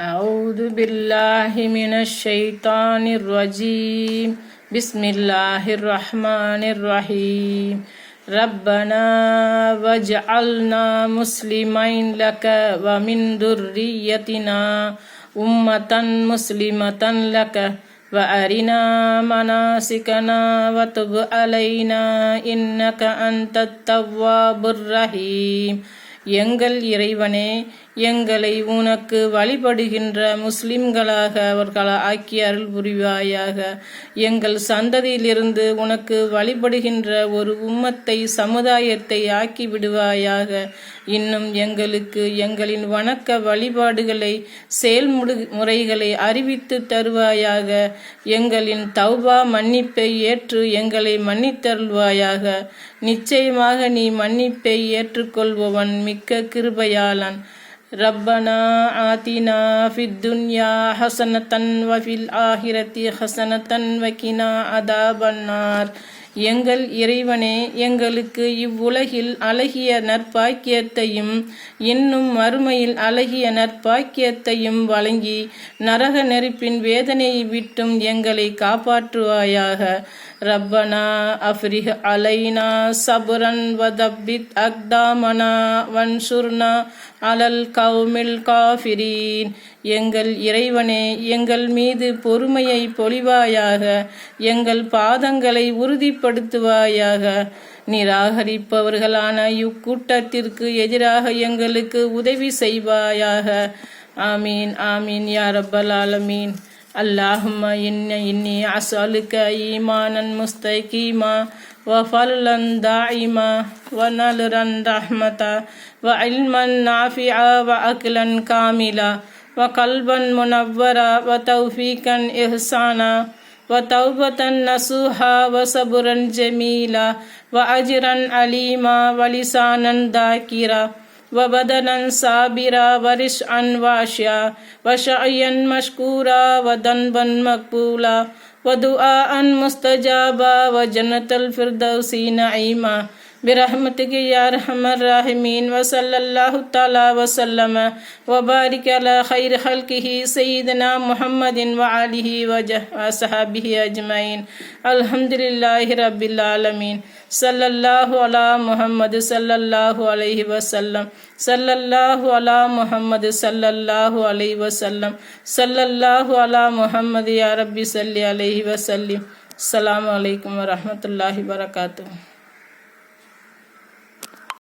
أعوذ بالله من الشيطان الرجيم. بسم الله الرحمن الرحيم. ربنا واجعلنا مسلمين لك ومن ذريتنا أمة مسلمة لك. وأرنا مناسكنا وتب علينا إنك أنت التواب الرحيم. எங்கள் இறைவனே எங்களை உனக்கு வழிபடுகின்ற முஸ்லிம்களாக அவர்கள் ஆக்கி அருள் புரிவாயாக. எங்கள் சந்ததியிலிருந்து உனக்கு வழிபடுகின்ற ஒரு உம்மத்தை சமுதாயத்தை ஆக்கி விடுவாயாக. இன்னும் எங்களுக்கு எங்களின் வணக்க வழிபாடுகளை செயல்முடு முறைகளை அறிவித்து தருவாயாக. எங்களின் தௌபா மன்னிப்பை ஏற்று எங்களை மன்னித்தருள்வாயாக. நிச்சயமாக நீ மன்னிப்பை ஏற்றுக்கொள்பவன் மிக்க கிருபையாளன். ரப்பனா ஆத்தினா ஃபித் துன்யா ஹசனத்தன் வஃபில் ஆஹிரத்தி ஹசனத்தன் வக்கினா அதாபன்னார். எங்கள் இறைவனே எங்களுக்கு இவ்வுலகில் அழகிய நற்பாக்கியத்தையும் இன்னும் மறுமையில் அழகிய நற்பாக்கியத்தையும் வழங்கி நரக நெருப்பின் வேதனையை விட்டும் எங்களை காப்பாற்றுவாயாக. ரப்பனா அஃப்ரிஹ் அலைனா சபுரன் வதப்பித் அக்தாமனா வன்சுர்னா அலல் கவுமில் காஃபிரீன். எங்கள் இறைவனே எங்கள் மீது பொறுமையை பொழிவாயாக எங்கள் பாதங்களை உறுதிப்படுத்துவாயாக. நிராகரிப்பவர்களான இக்கூட்டத்திற்கு எதிராக எங்களுக்கு உதவி செய்வாயாக. ஆமீன் ஆமீன் யா ரப்பல் ஆலமீன். اللهم إن إني أسألك إيمانا مستقيما وفضلا دائما ونذرا رحمة وعلما نافعا وأكلا كاملا وقلبا منورا وتوفيقا إحسانا وتوبة نصوحا وصبرا جميلا وأجرا عليما ولسانا ذاكرا वदन साबिरा वरिष अन्वाष्या, वशयन् वदन वदन्बन् मकबूला वदुआ अन मुस्तजाबा व जनतल फिरदौसी नईमा। برحمتك يا ارحم الراحمين وصلى الله تعالى وسلم وبارك على خير خلقه سيدنا محمد وعليه وصحبه اجمعين الحمد لله رب العالمين صلى الله على محمد صلى الله عليه وسلم صلى الله على محمد صلى الله عليه وسلم صلى الله على محمد يا ربي صل عليه وسلم السلام عليكم ورحمة الله وبركاته